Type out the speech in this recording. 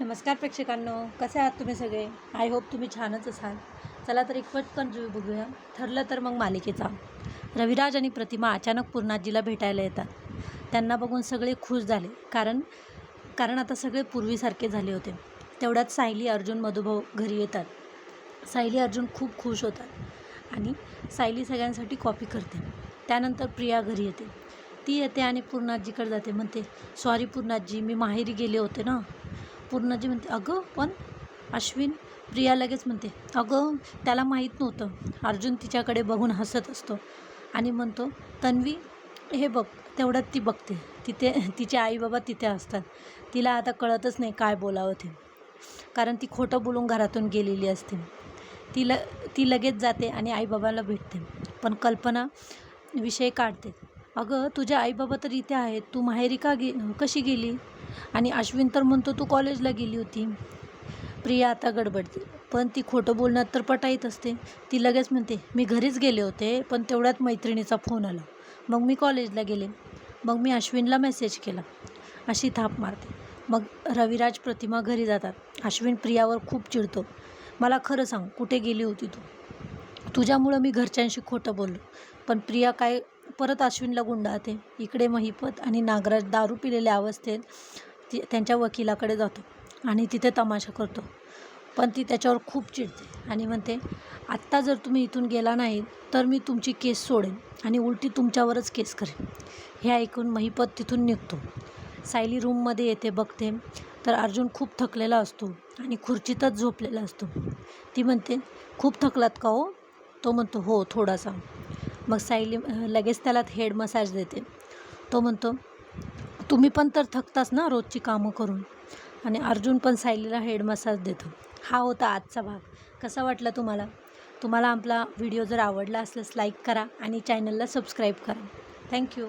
नमस्कार प्रेक्षकांनो कसे आहात तुम्ही सगळे? आय होप तुम्ही छानच असाल. चला तर एक पटकन रिव्ह्यू बघूया. ठरलं तर मग मालिकेचा. रविराज आणि प्रतिमा अचानक पूर्णाजीला भेटायला येतात. त्यांना बघून सगळे खुश झाले. कारण कारण आता सगळे पूर्वीसारखे झाले होते. तेवढ्यात सायली अर्जुन मधुभाऊ घरी येतात. सायली अर्जुन खूप खुश होतात आणि सायली सगळ्यांसाठी कॉपी करते. त्यानंतर प्रिया घरी येते. ती येते आणि पूर्णाजीकडे जाते. म्हणते सॉरी पूर्णाजी मी माहेरी गेले होते ना. पूर्णाजी म्हणते अगं पण अश्विन प्रिया लगेच म्हणते अगं त्याला माहीत नव्हतं. अर्जुन तिच्याकडे बघून हसत असतो आणि म्हणतो तन्वी हे बघ तेवढ्यात ती बघते. तिथे तिचे आई बाबा तिथे असतात. तिला आता कळतच नाही काय बोलावं ते. कारण ती खोटं बोलून घरातून गेलेली असते. ती ल ती लगेच जाते आणि आईबाबाला भेटते. पण कल्पना विषय काढते. अगं तुझे आईबाबा तर इथे आहेत. तू माहेरी का गे कशी गेली? आणि अश्विन तर म्हणतो तू कॉलेजला गेली होती. प्रिया आता गडबडते. पण ती खोटं बोलण्यात तर पटाईत असते. ती लगेच म्हणते मी घरीच गेले होते पण तेवढ्यात मैत्रिणीचा फोन आला. मग मी कॉलेजला गेले. मग मी अश्विनला मेसेज केला. अशी थाप मारते. मग रविराज प्रतिमा घरी जातात. अश्विन प्रियावर खूप चिडतो. मला खरं सांग कुठे गेली होती तू? तुझ्यामुळं मी घरच्यांशी खोटं बोललो. पण प्रिया काय परत अश्विनला गुंडाळते. इकडे महिपत आणि नागराज दारू पिलेल्या अवस्थेत ती त्यांच्या वकिलाकडे जातो आणि तिथे तमाशा करतो. पण ती त्याच्यावर खूप चिडते आणि म्हणते आत्ता जर तुम्ही इथून गेला नाही तर मी तुमची केस सोडेन आणि उलटी तुमच्यावरच केस करेन. हे ऐकून महिपत तिथून निघतो. सायली रूममध्ये येते बघते तर अर्जुन खूप थकलेला असतो आणि खुर्चीतच झोपलेला असतो. ती म्हणते खूप थकलात का हो? तो म्हणतो हो थोडासा. मग सायली लगेच त्याला हेड मसाज देते. तो म्हणतो तुम्ही पण तर थकताच ना रोजची कामं करून. आणि अर्जुन पण सायलीला हेड मसाज देतो. हा होता आजचा भाग. कसा वाटला तुम्हाला? तुम्हाला आपला व्हिडिओ जर आवडला असल्यास लाईक करा आणि चॅनलला सबस्क्राईब करा. थँक्यू.